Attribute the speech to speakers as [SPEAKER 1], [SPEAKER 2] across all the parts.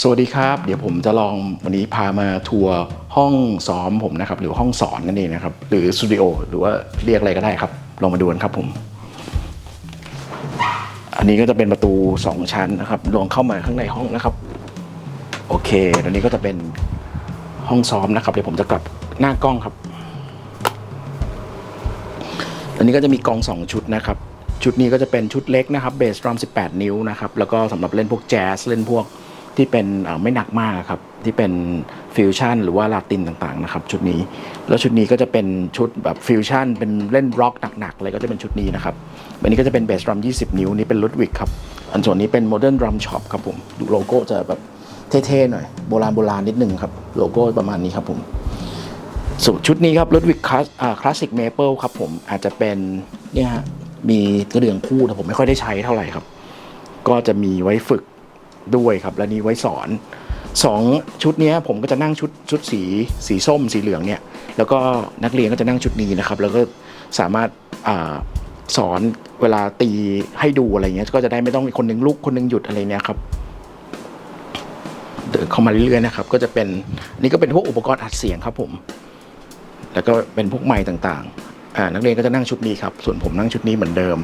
[SPEAKER 1] สวัสดีครับ เดี๋ยวผมจะลองวันนี้พามาทัวร์ห้องซ้อมผมนะครับ หรือห้องสอนนั่นเองนะครับ หรือสตูดิโอหรือว่าเรียกอะไรก็ได้ครับ ลองมาดูกันครับผม อันนี้ก็จะเป็นประตู 2 ชั้นนะครับลองเข้ามาข้างในห้องนะครับ โอเคตอนนี้ก็จะเป็นห้องซ้อมนะครับ เดี๋ยวผมจะกลับหน้ากล้องครับอันนี้ก็จะมีกอง 2 ชุดนะครับ ชุดนี้ก็จะเป็นชุดเล็กนะครับเบสดรัม18 นิ้วนะครับ แล้วก็สำหรับเล่นพวกแจ๊สเล่นพวก ที่เป็นไม่หนักมากครับที่เป็นฟิวชั่นหรือว่าลาตินต่างๆนะครับชุดนี้ แล้วชุดนี้ก็จะเป็นชุดแบบฟิวชั่นเป็นเล่นร็อกหนักๆเลยก็จะเป็นชุดนี้นะครับอันนี้ก็จะเป็นเบสดรัม 20 นิ้วนี่เป็นลุดวิกครับอันส่วนนี้เป็นโมเดิร์นดรัมช็อปครับผมดูโลโก้จะแบบเท่ๆหน่อยโบราณโบราณนิดนึงครับโลโก้ประมาณนี้ครับผมสูตรชุดนี้ครับ Ludwig Class อ่า Classic Maple ครับผมอาจจะเป็นเนี่ยฮะมีกระเดื่องคู่แต่ผมไม่ค่อยได้ใช้เท่าไหร่ครับ ก็จะมีไว้ฝึก ด้วยครับ และนี้ไว้สอนสองชุดนี้ผมก็จะนั่งชุดชุดสีสีส้มสีเหลืองเนี่ย แล้วก็นักเรียนก็จะนั่งชุดนี้นะครับ แล้วก็สามารถอ่าสอนเวลาตีให้ดูอะไรเงี้ย ก็จะได้ไม่ต้องคนหนึงลุกคนหนึงหยุดอะไรเนี้ยครับเดินเข้ามาเรื่อยๆนะครับ ก็จะเป็นนนี่ก็เป็นพวกอุปกรณ์อัดเสียงครับผม แล้วก็เป็นพวกไม้ต่างๆอ่านักเรียนก็จะนั่งชุดนี้ครับ ส่วนผมนั่งชุดนี้เหมือนเดิม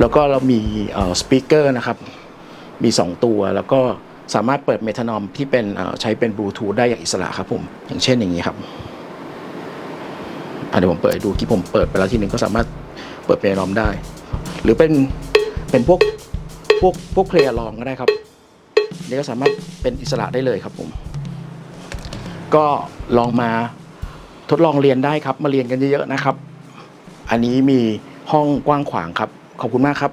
[SPEAKER 1] แล้วก็เรามีเอ่อสปีกเกอร์นะครับ มี 2 ตัว แล้วก็สามารถเปิดเมทานอมที่เป็นใช้เป็นบลูทูธได้อย่างอิสระครับผม อย่างเช่นอย่างนี้ครับอะเดี๋ยวผมเปิดดูที่ผมเปิดไปแล้วทีหนึ่งก็สามารถเปิดเมทานอมได้ หรือเป็นเป็นพวกพวกพวกเพลย์ลองก็ได้ครับนี่ก็สามารถเป็นอิสระได้เลยครับผม ก็ลองมาทดลองเรียนได้ครับ มาเรียนกันเยอะๆนะครับ อันนี้มีห้องกว้างขวางครับ ขอบคุณมากครับ